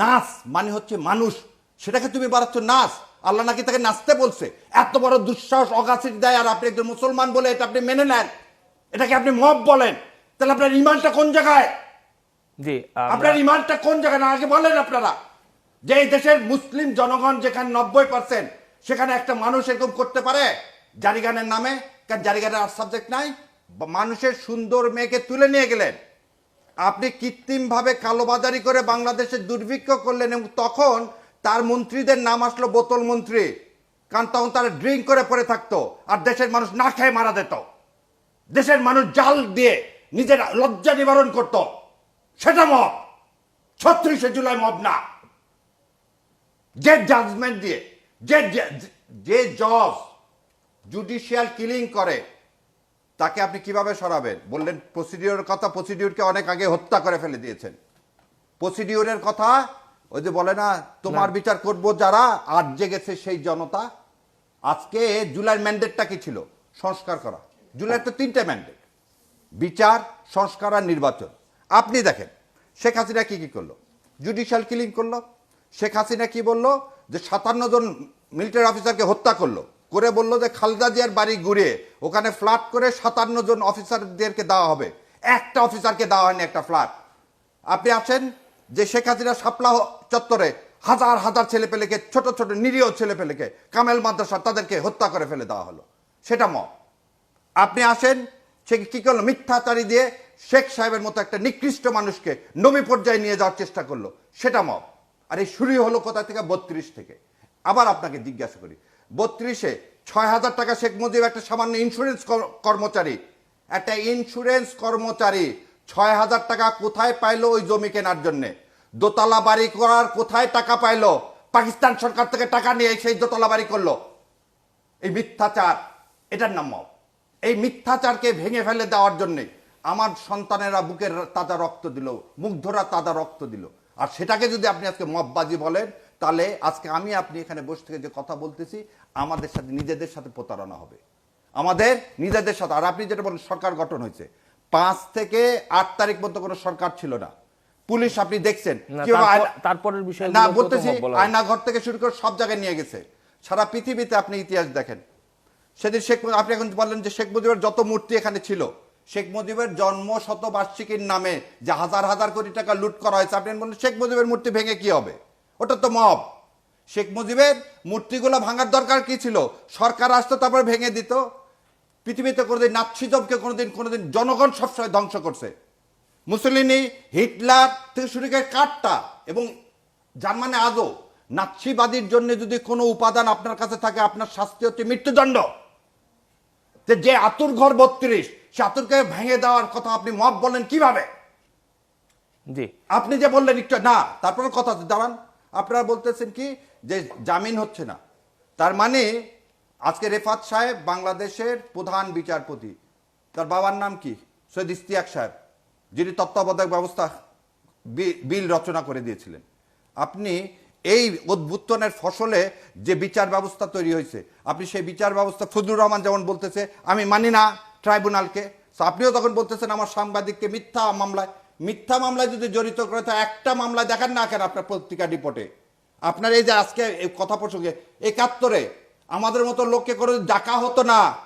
নাচ মানে হচ্ছে মানুষ। সেটাকে তুমি বাড়াচ্ছ নাচ আল্লাহ নাকি তাকে নাচতে বলছে। এত বড় দুঃসাহস অগাছির দেয় আর আপনি একজন মুসলমান বলে এটা আপনি মেনে নেন। এটাকে আপনি মব বলেন। তাহলে আপনার ইমানটা কোন জায়গায়? জি আপনার ইমানটা কোন জায়গায়? না আগে বলেন আপনারা। যে এই দেশের মুসলিম জনগণ যেখানে নব্বই পার্সেন্ট সেখানে একটা মানুষ এরকম করতে পারে জারিগানের নামে কারণ জারিগানের আর সাবজেক্ট নাই মানুষের সুন্দর মেয়েকে তুলে নিয়ে গেলেন। আপনি কৃত্রিমভাবে কালোবাজারি করে বাংলাদেশে দুর্ভিক্ষ করলেন এবং তখন তার মন্ত্রীদের নাম আসলো বোতল মন্ত্রী। কারণ তখন তারা ড্রিঙ্ক করে পড়ে থাকতো আর দেশের মানুষ না খেয়ে মারা যেত। দেশের মানুষ জাল দিয়ে নিজের লজ্জা নিবারণ করত। সেটা মব। ছত্রিশে জুলাই মব না। যে জাজমেন্ট দিয়ে, যে যে- যে জজ জুডিশিয়াল কিলিং করে তাকে আপনি কীভাবে সরাবেন? বললেন প্রসিডিওর কথা প্রসিডিওরকে অনেক আগে হত্যা করে ফেলে দিয়েছেন। প্রসিডিওরের কথা ওই যে বলে না তোমার বিচার করব যারা আজ জেগেছে সেই জনতা। আজকে জুলাই ম্যান্ডেটটা কি ছিল? সংস্কার করা। জুলাই তো তিনটে ম্যান্ডেট বিচার সংস্কার আর নির্বাচন। আপনি দেখেন শেখ হাসিনা কি কি করল? জুডিশিয়াল কিলিং করল। শেখ হাসিনা কি বলল? যে সাতান্ন জন মিলিটারি অফিসারকে হত্যা করল। করে বলল যে খালেদা জিয়ার বাড়ি ঘুরে ওখানে ফ্ল্যাট করে সাতান্ন জন অফিসারদেরকে দেওয়া হবে। একটা অফিসারকে দেওয়া হয়নি একটা ফ্ল্যাট। আপনি আছেন? যে শেখ হাসিনা শাপলা চত্বরে হাজার হাজার ছেলেপেলেকে, ছোট ছোট নিরীহ ছেলেপেলেকে কামেল মাদ্রাসা তাদেরকে হত্যা করে ফেলে দেওয়া হলো। সেটা মত আপনি আসেন, সে কি করল? মিথ্যাচারী দিয়ে শেখ সাহেবের মতো একটা নিকৃষ্ট মানুষকে নবী পর্যায়ে নিয়ে যাওয়ার চেষ্টা করল। সেটা মব। আর এই শুরু হলো কোথা থেকে? বত্রিশ থেকে। আবার আপনাকে জিজ্ঞাসা করি বত্রিশে ছয় হাজার টাকা শেখ মুজিব একটা সামান্য ইন্স্যুরেন্স কর- কর্মচারী। একটা ইন্স্যুরেন্স কর্মচারী। ছয় হাজার টাকা কোথায় পাইলো ওই জমি কেনার জন্যে? দোতলা বাড়ি করার কোথায় টাকা পাইলো? পাকিস্তান সরকার থেকে টাকা নিয়ে সেই দোতলা বাড়ি করল। এই মিথ্যাচার, এটার নাম এই মিথ্যাচারকে ভেঙে ফেলে দেওয়ার জন্যে আমার সন্তানেরা বুকের তাজা রক্ত দিল, মুগ্ধরা তাজা রক্ত দিল। আর সেটাকে যদি আপনি আজকে মববাজি বলেন তাহলে আজকে আমি আপনি এখানে বসে থেকে যে কথা বলতেছি আমাদের সাথে নিজেদের সাথে প্রতারণা হবে। আমাদের নিজেদের সাথে আর আপনি যেটা বলেন সরকার গঠন হয়েছে। পাঁচ থেকে আট তারিখ পর্যন্ত কোনো সরকার ছিল না। পুলিশ আপনি দেখছেন তারপরের বিষয়গুলো না বলতেছি বলা হয়। আয়না ঘর থেকে শুরু করে সব জায়গায় নিয়ে গেছে। সারা পৃথিবীতে আপনি ইতিহাস দেখেন। সেদিন শেখ আপনি এখন বললেন যে শেখ মুজিবের যত মূর্তি এখানে ছিল শেখ মুজিবের জন্ম শতবার্ষিকীর নামে যে হাজার হাজার কোটি টাকা লুট করা হয়েছে আপনি বললেন শেখ মুজিবের মূর্তি ভেঙে কি হবে? ওটা তো মব। শেখ মুজিবের মূর্তিগুলো ভাঙার দরকার কি ছিল? সরকার আসতো তারপরে ভেঙে দিত। পৃথিবীতে কোনোদিন নাৎসিজমকে কোনোদিন কোনোদিন জনগণ সবসময় ধ্বংস করছে। মুসলিনি হিটলার থেকে শুরু করে কাঠটা এবং জার্মানি আজও নাৎসিবাদীর জন্য যদি কোনো উপাদান আপনার কাছে থাকে আপনার শাস্তি হচ্ছে মৃত্যুদণ্ড। যে যে আতুর ঘর বত্রিশ সে আতুরকে ভেঙে দেওয়ার কথা আপনি মত বলেন কীভাবে? জি। আপনি যে বললেন একটু না তারপরে কথা দাঁড়ান। আপনারা বলতেছেন কি যে জামিন হচ্ছে না। তার মানে আজকে রেফাত সাহেব বাংলাদেশের প্রধান বিচারপতি। তার বাবার নাম কি? সৈয়দ ইস্তিয়াক সাহেব, যিনি তত্ত্বাবধায়ক ব্যবস্থা বিল রচনা করে দিয়েছিলেন। আপনি এই উদ্বুত্তনের ফসলে যে বিচার ব্যবস্থা তৈরি হয়েছে, আপনি সেই বিচার ব্যবস্থা ফজলুর রহমান যেমন বলতেছে, আমি মানি না ট্রাইব্যুনালকে। আপনিও তখন বলতেছেন, আমার সাংবাদিককে মিথ্যা মামলায় মিথ্যা মামলায় যদি জড়িত করে, তো একটা মামলায় দেখান না কেন আপনার পত্রিকা রিপোর্টে? আপনার এই যে আজকে কথা প্রসঙ্গে, একাত্তরে, আমাদের মতো লোককে করে ডাকা হতো না।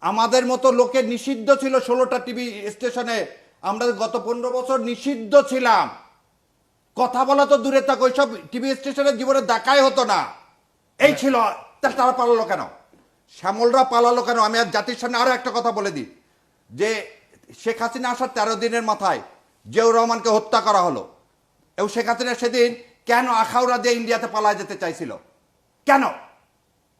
আমাদের মতো লোকের নিষিদ্ধ ছিল ষোলোটা টিভি স্টেশনে। আমরা গত পনেরো বছর নিষিদ্ধ ছিলাম। কথা বলা তো দূরে থাক, ওইসব টিভি স্টেশনের জীবনে দেখাই হতো না। এই ছিল তারা পালালো কেন? শ্যামলরা পালালো কেন? আমি আর জাতির সামনে আরও একটা কথা বলে দিই। যে শেখ হাসিনা আসার তেরো দিনের মাথায় জিয়াউর রহমানকে হত্যা করা হলো। এবং শেখ হাসিনা সেদিন কেন আখাউড়া দিয়ে ইন্ডিয়াতে পালায় যেতে চাইছিল? কেন?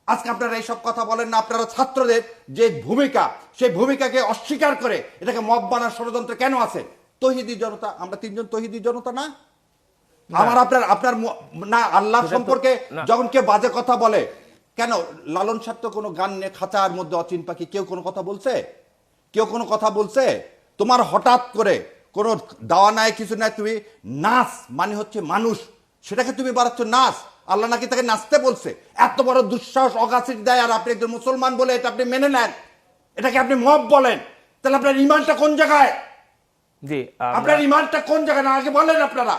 আজকে আপনারা এইসব কথা বলেন না আপনারা ছাত্রদের যে ভূমিকা সেই ভূমিকাকে অস্বীকার করে এটাকে মব বানার ষড়যন্ত্র কেন আছে? তহিদি জনতা আমরা তিনজন তহিদি জনতা না? আমার আপনার আপনার না আল্লাহ সম্পর্কে। যখন কেউ বাজে কথা বলে কেন লালন সাহেব তো কোনো গান নিয়ে খাঁচার মধ্যে অচিন পাখি কেউ কোনো কথা বলছে? কেউ কোনো কথা বলছে তোমার হঠাৎ করে কোনো দাওয়া নাই কিছু নাই তুমি নাচ মানে হচ্ছে মানুষ। সেটাকে তুমি বাড়াচ্ছ নাচ আল্লাহ নাকি তাকে নাচতে বলছে। এত বড় দুঃসাহস অগাছির দেয় আর আপনি একজন মুসলমান বলে এটা আপনি মেনে নেন। এটাকে আপনি মব বলেন। তাহলে আপনার ইমানটা কোন জায়গায়? জি আপনার ইমানটা কোন জায়গায়? না আগে বলেন আপনারা।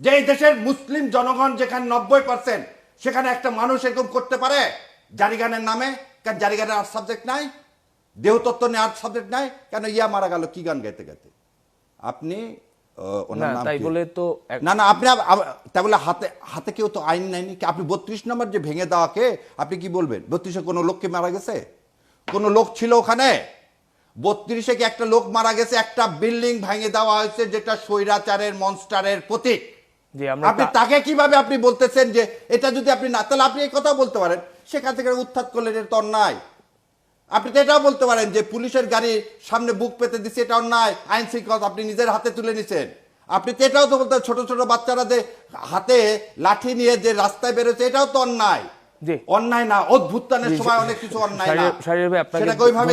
যে এই দেশের মুসলিম জনগণ যেখানে নব্বই পার্সেন্ট সেখানে একটা মানুষ এরকম করতে পারে জারিগানের নামে কেন জারিগানের আর সাবজেক্ট নাই। দেহতত্ত্ব নিয়ে আর সাবজেক্ট নাই কেন ইয়া মারা গেল কি গান গাইতে গাইতে? আপনি না তাই বলে তো না না আপনি তাই বলে হাতে হাতে কেউ তো আইন নেয়নি কি? আপনি বত্রিশ নম্বর যে ভেঙে দেওয়াকে আপনি কি বলবেন? বত্রিশে কোনো লোককে মারা গেছে? কোনো লোক ছিল ওখানে? বত্রিশে কি একটা লোক মারা গেছে? একটা বিল্ডিং ভেঙে দেওয়া হয়েছে যেটা স্বৈরাচারের মনস্টারের প্রতীক। আপনি তাকে কীভাবে আপনি বলতেছেন যে এটা যদি আপনি না তাহলে আপনি এই কথা বলতে পারেন। সেখান থেকে উত্থাত করলেন এটা তো অন্যায় আপনি তো এটাও বলতে পারেন যে পুলিশের গাড়ি সামনে বুক পেতে দিচ্ছে এটা অন্যায় আইন শৃঙ্খলা আপনি নিজের হাতে তুলে নিছেন। আপনি তো এটাও তো বলতে ছোট ছোট বাচ্চারা যে হাতে লাঠি নিয়ে যে রাস্তায় বেরোচ্ছে এটাও তো অন্যায়। অন্যায় না অদ্ভুতানের সময় অনেক কিছু অন্যায় না। সেটাকে ওইভাবে